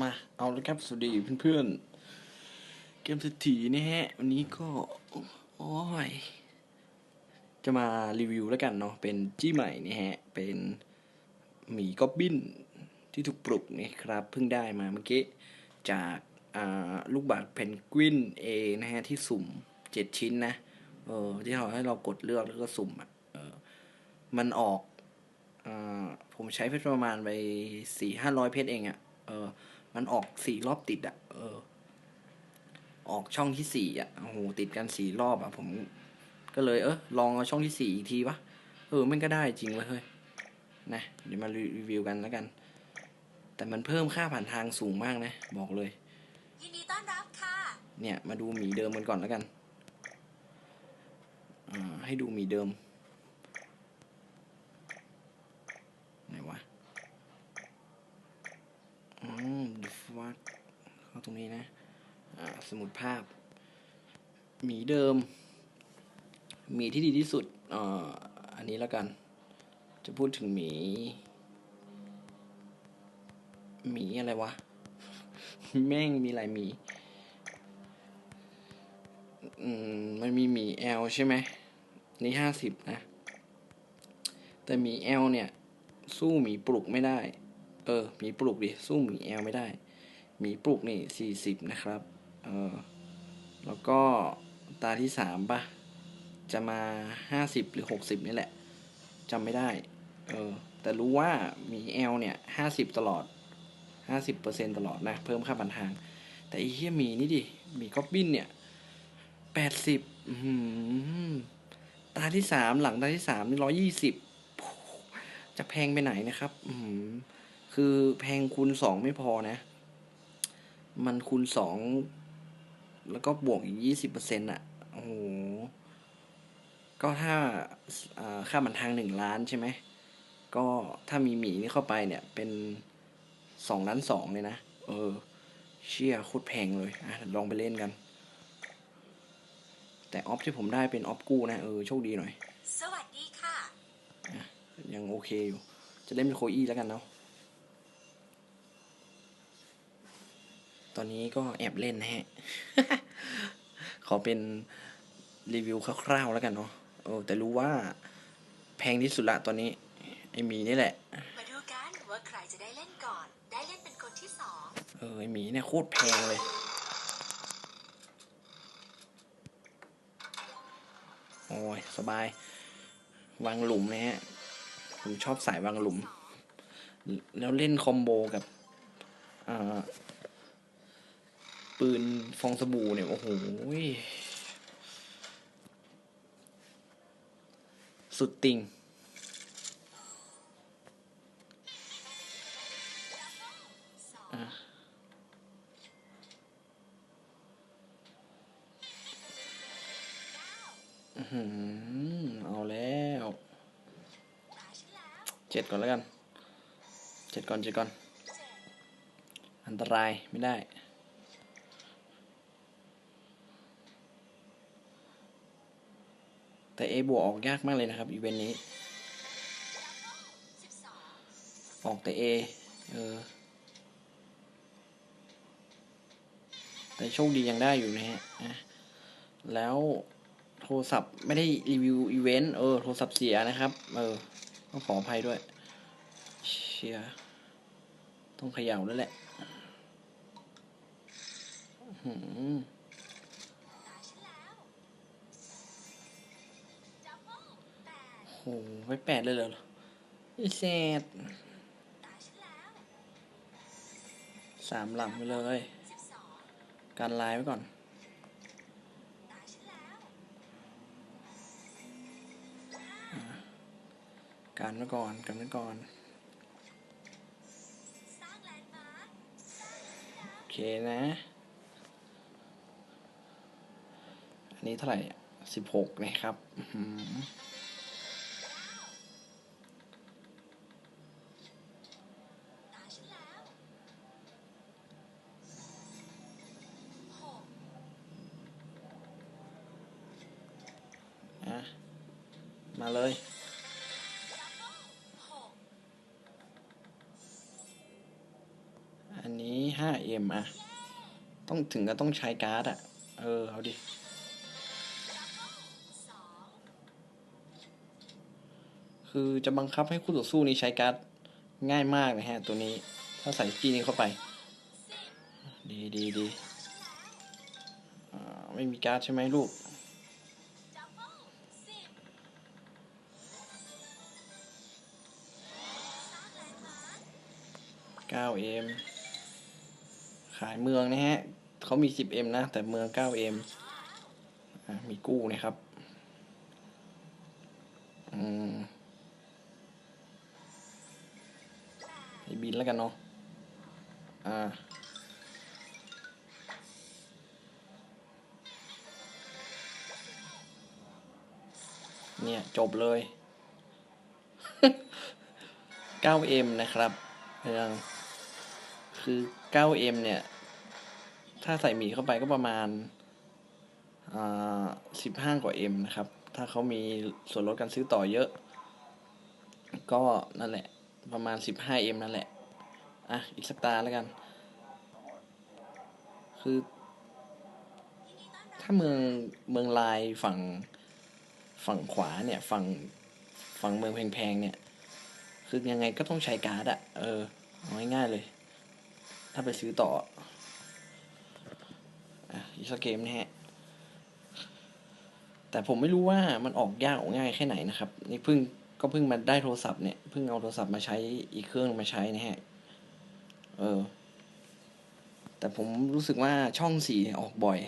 มาเอาแล้วครับ สวัสดีเพื่อนๆ เกมเศรษฐีนะฮะ วันนี้ก็ โอ้ย จะมารีวิวแล้วกันเนาะ เป็นจี้ใหม่นี่ฮะ เป็นหมีก็อบบินที่ถูกปลุกนี่ครับ เพิ่งได้มาเมื่อกี้ จากาลูกบาศก์เพนกวินเอนะฮะ ที่สุ่มเจ็ดชิ้นนะ เออ ที่เราให้เรากดเลือกแล้วก็สุ่มอะเออ มันออกอผมใช้เพชรประมาณไปสี่ห้าร้อยเพชรเองอะ่ะ เออ มันออกสี่รอบติดอะ่ะ เออ ออกช่องที่สี่อะโอ้โหติดกันสี่รอบอะ่ะ ผม ก็เลยเออลองเอาช่องที่สี่อีกทีวะเออมันก็ได้จริงเว้ยเฮ้ยนะเดี๋ยวมารีวิวกันแล้วกัน แต่มันเพิ่มค่าผ่านทางสูงมากนะ บอกเลยยินดีต้อนรับค่ะเนี่ย มาดูหมีเดิมกันก่อนแล้วกันอ่าให้ดูหมีเดิมไหนวะ อืมฟักเข้าตรงนี้นะ อ่า สมุดภาพ หมีเดิม หมีที่ดีที่สุดอ่าอันนี้แล้วกัน จะพูดถึงหมี หมีอะไรวะ แม่งมีหลายหมี อืม มันมีหมีแอลใช่ไหม นี่ห้าสิบนะ แต่หมีแอลเนี่ย สู้หมีปลุกไม่ได้ เออหมีปลุกดิสู้หมีแอลไม่ได้หมีปลุกนี่สี่สิบนะครับ เออแล้วก็ตาที่สามปะจะมาห้าสิบหรือหกสิบนี่แหละจำไม่ได้ เออ แต่รู้ว่ามีแอลเนี่ยห้าสิบตลอดห้าสิบเปอร์เซ็นตลอดนะ เพิ่มค่าบันทาง แต่อ้เหี้ยมีนี่ดิมีก็อบบินเนี่ยแปดสิบตาที่สามหลังตาที่สามนี่ร้อยี่สิบจะแพงไปไหนนะครับ อืม คือแพงคูณสองไม่พอนะ มันคูณสองแล้วก็บวกอีกยี่สิบเปอร์เซ็นต์อะ โอ้โห ก็ถ้าอ่าค่าบันทางหนึ่งล้านใช่ไหม ก็ถ้ามีหมีนี่เข้าไปเนี่ยเป็นสองล้านสองเลยนะ เออ เชี่ยโคตรแพงเลย อะ ลองไปเล่นกัน แต่ออฟที่ผมได้เป็นออฟกู้นะ เออ โชคดีหน่อย สวัสดีค่ะ ยังโอเคอยู่ จะเล่นเป็นโคอี้แล้วกันเนาะ ตอนนี้ก็แอบเล่นนะฮะ ขอเป็นรีวิวคร่าวๆแล้วกันเนาะเออแต่รู้ว่าแพงที่สุดละตอนนี้ ไอหมีนี่แหละ มาดูกันว่าใครจะได้เล่นก่อน ได้เล่นเป็นคนที่สองเออไอหมีเนี่ยโคตรแพงเลย โอ้ย สบายวางหลุมนะฮะ ผมชอบสายวางหลุม แล้วเล่นคอมโบกับอ่า ปืนฟองสบู่เนี่ย โอ้โห สุดติงอือหือเอาแล้ว เจ็ดก่อนแล้วกัน เจ็ดก่อนเจ็ดก่อน อันตรายไม่ได้ แต่เอบวกออกยากมากเลยนะครับอีเวนต์นี้ ออกแต่เอเออแต่โชคดียังได้อยู่นะฮะนะแล้วโทรศัพท์ไม่ได้รีวิวอีเวนต์เออโทรศัพท์เสียนะครับ เออต้องขออภัยด้วย เชียต้องเขย่าแล้วแหละ หือ โหไปแปดเลยเหรอไอ้แซดสามหลังไปเลย การไลน์ไว้ก่อน การไว้ก่อนกันไว้ก่อน โอเคนะ อันนี้เท่าไหร่สิบหกนะครับ มาเลย อันนี้ห้าเอ็มอะต้องถึงก็ต้องใช้การ์ดอะเออ เอาดิคือจะบังคับให้คู่ต่อสู้นี้ใช้การ์ดง่ายมากนะฮะ ตัวนี้ถ้าใส่จีนี้เข้าไป ดีดีดีไม่มีการ์ดใช่ไหมลูก 9M ขายเมืองนะฮะเขามี 10M นะ แต่เมือง 9M อมีกู้นะครับอืมบินแล้วกันเนาะ อ่า เนี่ย จบเลย 9M นะครับเรื่อง คือ 9M เนี่ย ถ้าใส่หมีเข้าไปก็ประมาณอ่า15กว่า M นะครับ ถ้าเขามีส่วนลดการซื้อต่อเยอะ ก็นั่นแหละ ประมาณ 15M นั่นแหละ อะ อีกสักตาแล้วกัน คือ ถ้าเมืองเมืองลายฝั่งฝั่งขวาเนี่ย ฝั่งฝั่งเมืองแพงๆเนี่ย คือยังไงก็ต้องใช้การ์ดอะเออง่ายๆเลย ถ้าไปซื้อต่ออีกสักเกมนะฮะ แต่ผมไม่รู้ว่ามันออกยากออกง่ายแค่ไหนนะครับ นี่เพิ่งก็เพิ่งมาได้โทรศัพท์เนี่ย เพิ่งเอาโทรศัพท์มาใช้อีกเครื่องมาใช้นะฮะ เออ แต่ผมรู้สึกว่าช่องสีออกบ่อย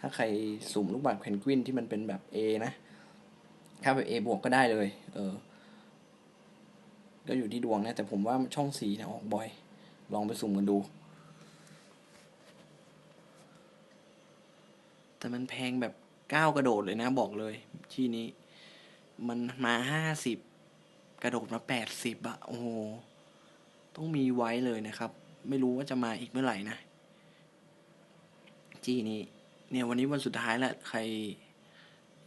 ถ้าใครสุ่มลูกบาศก์เพนกวินที่มันเป็นแบบ A นะ ถ้าแบบ A บวกก็ได้เลย เออ ก็อยู่ที่ดวงนะ แต่ผมว่าช่องสีเนี่ยออกบ่อย ลองไปสุ่มกันดู แต่มันแพงแบบก้าวกระโดดเลยนะบอกเลยที่นี้ มันมาห้าสิบกระโดดมาแปดสิบอะโอ้โห ต้องมีไว้เลยนะครับ ไม่รู้ว่าจะมาอีกเมื่อไหร่นะ จี้นี้ เนี่ยวันนี้วันสุดท้ายแล้วใคร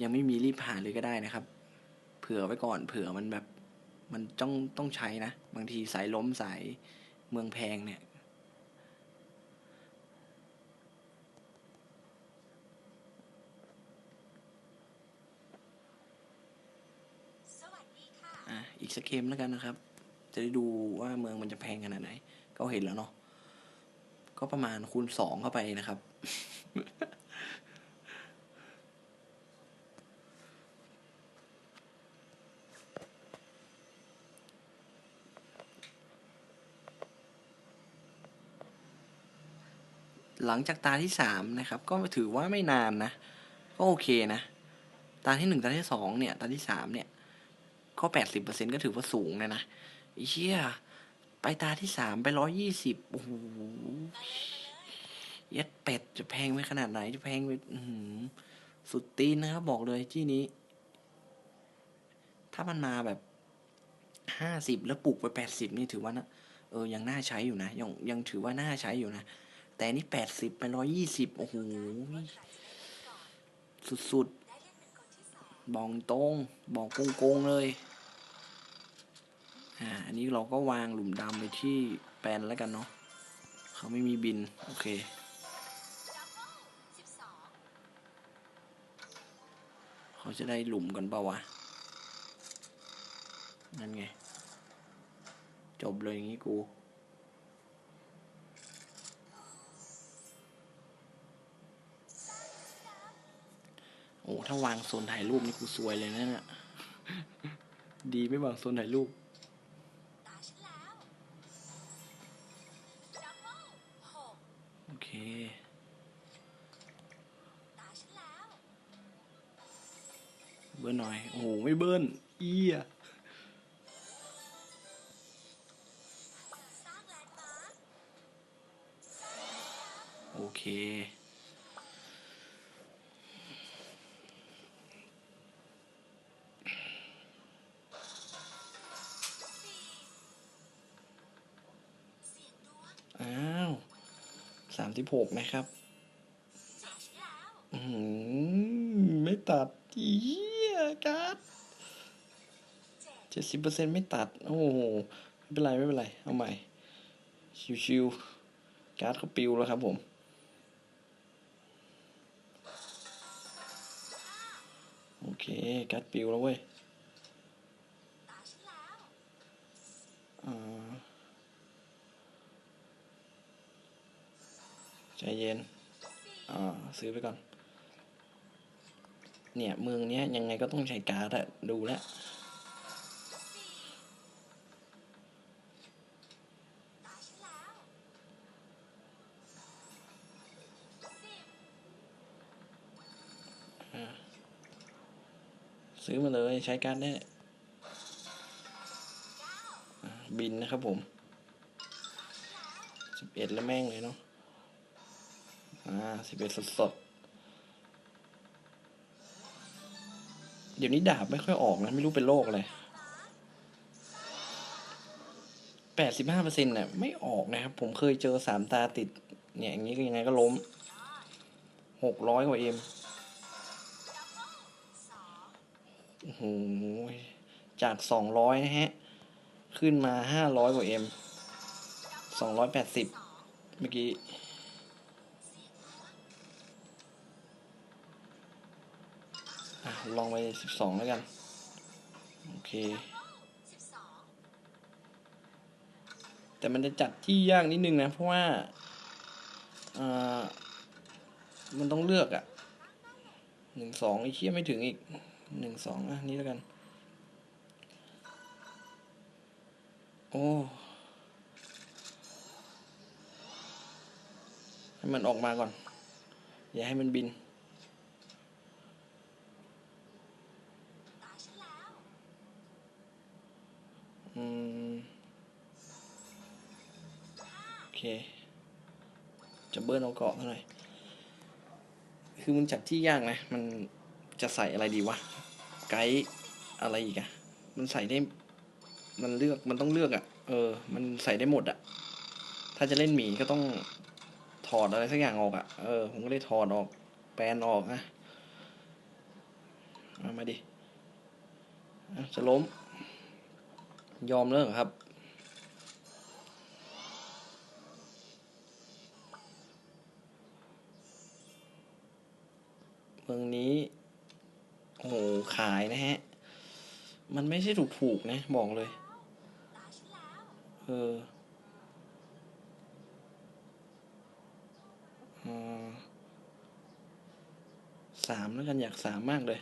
ยังไม่มีรีบหาเลยก็ได้นะครับ เผื่อไว้ก่อนเผื่อมันแบบ มันต้องต้องใช้นะ บางทีสายล้มสาย เมืองแพงเนี่ยสวัสดีค่ะอะอีกสักเกมแล้วกันนะครับ จะได้ดูว่าเมืองมันจะแพงขนาดไหน ก็เห็นแล้วเนาะ ก็ประมาณคูณสองเข้าไปนะครับ หลังจากตาที่สามนะครับ ก็ถือว่าไม่นานนะ ก็โอเคนะ ตาที่หนึ่งตาที่สองเนี่ย ตาที่สามเนี่ย ก็แปดสิบเปอร์เซ็นก็ถือว่าสูงเลยนะอ้เชี่ยไปตาที่สามไปร้อยยี่สิบโอ้โหเย็ดเป็ดจะแพงไปขนาดไหนจะแพงไปสุดตีนนะครับ บอกเลยที่นี้ ถ้ามันมาแบบห้าสิบแล้วปลูกไปแปดสิบนี่ถือว่านะเออยังน่าใช้อยู่นะยังยังถือว่าน่าใช้อยู่นะ แต่นี่แปดสิบไปร้อยยี่สิบโอ้โห สุดๆได้เล่นเป็นคนที่สองบอกตรง บอกโกงๆเลย อ่า อันนี้เราก็วางหลุมดำไปที่แปลนแล้วกันเนาะ เขาไม่มีบิน โอเคเขาจะได้หลุมกันเปล่าวะ นั่นไง จบเลยอย่างนี้กู โอ้ถ้าวางโซนถ่ายรูปนี่กูซวยเลยนะเนี่ยดีไม่วางโซนถ่ายรูปตาฉันแล้วดับเบิลหกโอเคตาฉันแล้วเบิ้ลหน่อย โอ้โห ไม่เบิ้ลเอี้ยสร้างแลนด์มาร์คโอเค สามสิบหกนะครับอืมไม่ตัดเอี้ยการ์ดเจ็ดสิบเปอร์เซ็นไม่ตัด โอ้โห ไม่เป็นไร ไม่เป็นไร เอาใหม่ ชิวๆการ์ดเขาปิวแล้วครับผมโอเค การ์ดปิวแล้วเว้ย ตาฉันแล้ว อ่า ใจเย็น อ่า ซื้อไปก่อน เนี่ย เมืองเนี้ยยังไงก็ต้องใช้การ์ดอะดูแล้วซื้อมาเลยใช้การ์ดได้อ่บินนะครับผมสิบเอ็ดแล้วแม่งเลยเนาะ อ่าสิบเอ็ดสดสดเดี๋ยวนี้ดาบไม่ค่อยออกนะ ไม่รู้เป็นโรคอะไรแปดสิบห้าเปอร์เซ็นต์เนี่ยไม่ออกนะครับ ผมเคยเจอสามตาติด เนี่ย อย่างนี้ก็ยังไงก็ล้มหกร้อยกว่าเอ็มโอ้โหจากสองร้อยนะฮะ ขึ้นมาห้าร้อยกว่าเอ็มสองร้อยแปดสิบเมื่อกี้ ลองไปสิบสองแล้วกัน โอเค แต่มันจะจัดที่ยากนิดนึงนะ เพราะว่าอ่ามันต้องเลือกอะ่ะหนึ่งสองไอ้เชี่ยไม่ถึงอีกหนึ่งสองอะนี่แล้วกัน โอ้ให้มันออกมาก่อน อย่าให้มันบิน ตาฉันแล้ว อืมโอเค จะเบิร์นเอาเกาะเท่าไหร่คือมันจัดที่ยากนะ มันจะใส่อะไรดีวะ ไกด์อะไรอีกอะมันใส่ได้ มันเลือก มันต้องเลือกอะเออ มันใส่ได้หมดอะถ้าจะเล่นหมีก็ต้องถอดอะไรสักอย่างออกอะเออ ผมก็เลยถอดออก แปลนออกนะเอามาดิ จะล้ม ยอมแล้วครับ เมืองนี้ โอ้โห ขายนะฮะ มันไม่ใช่ถูกๆนะ บอกเลย เออสามแล้วกันอยากสามมากเลย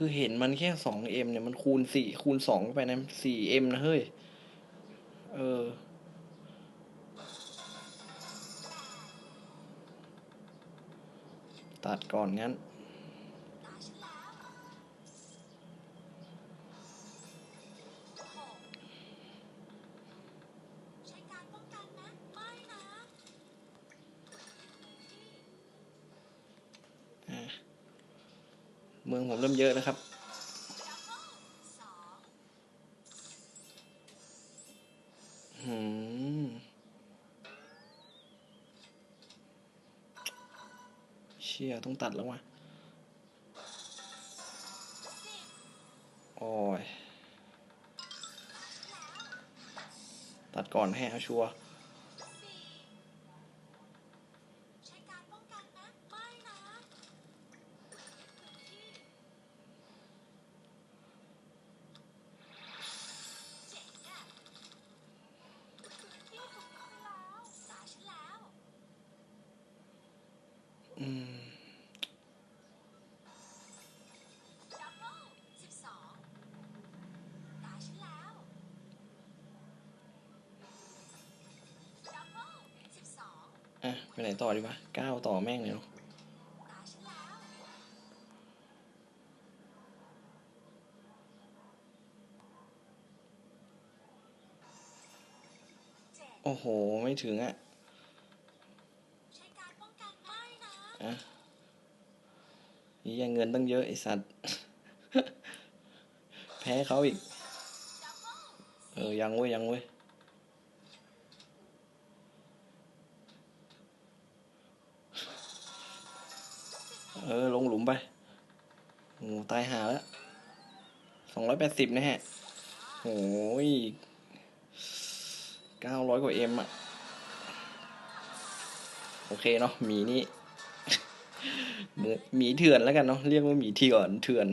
คือเห็นมันแค่สองเอ็มเนี่ยมันคูณสี่คูณสองไปนะสี่เอ็มนะเฮ้ย เออ ตัดก่อนงั้น เมืองผมเริ่มเยอะแล้วครับ หืม เชี่ยต้องตัดแล้วว่ะ โอ้ย ตัดก่อนให้เอาชัวร์ อะ ไปไหนต่อดีวะก้าต่อแม่งเลยเนาะโอ้โห ไม่ถึงอะอะนี่ยังเงินตั้งเยอะไอสัตว์ แพ้เขาอีกเบิลเออ ยังเว้ย ยังเว้ย เออ ลงหลุมไปโอ้ตายหาแล้วสองร้อยแปดสิบนะฮะโอ้ยเก้าร้อยกว่าเอ็มอะโอเคเนาะหมีนี่หมหมีเถื่อนแล้วกันเนาะเรียกว่าหมีเถื่อนเถื่อน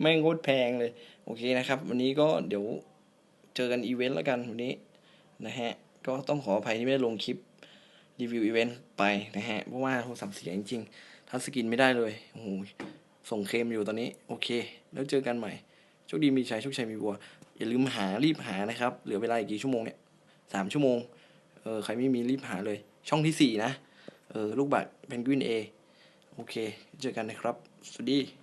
แม่งโคตรแพงเลย โอเคนะครับ วันนี้ก็เดี๋ยวเจอกันอีเวนต์แล้วกันวันนี้นะฮะ ก็ต้องขออภัยที่ไม่ได้ลงคลิปรีวิวอีเวนต์ไปนะฮะ เพราะว่าโทรศัพท์เสียจริงๆ ทัชสกินไม่ได้เลยโอ้โหส่งเคมอยู่ตอนนี้ โอเค แล้วเจอกันใหม่โชคดีมีชัยโชคชัยมีบัว อย่าลืมหารีบหานะครับ เหลือเวลาอีกกี่ชั่วโมงเนี่ยสามชั่วโมงเออใครไม่มีรีบหาเลย ช่องที่สี่นะเออลูกบัตรเพนกวินเอโอเค เจอกันนะครับ สวัสดี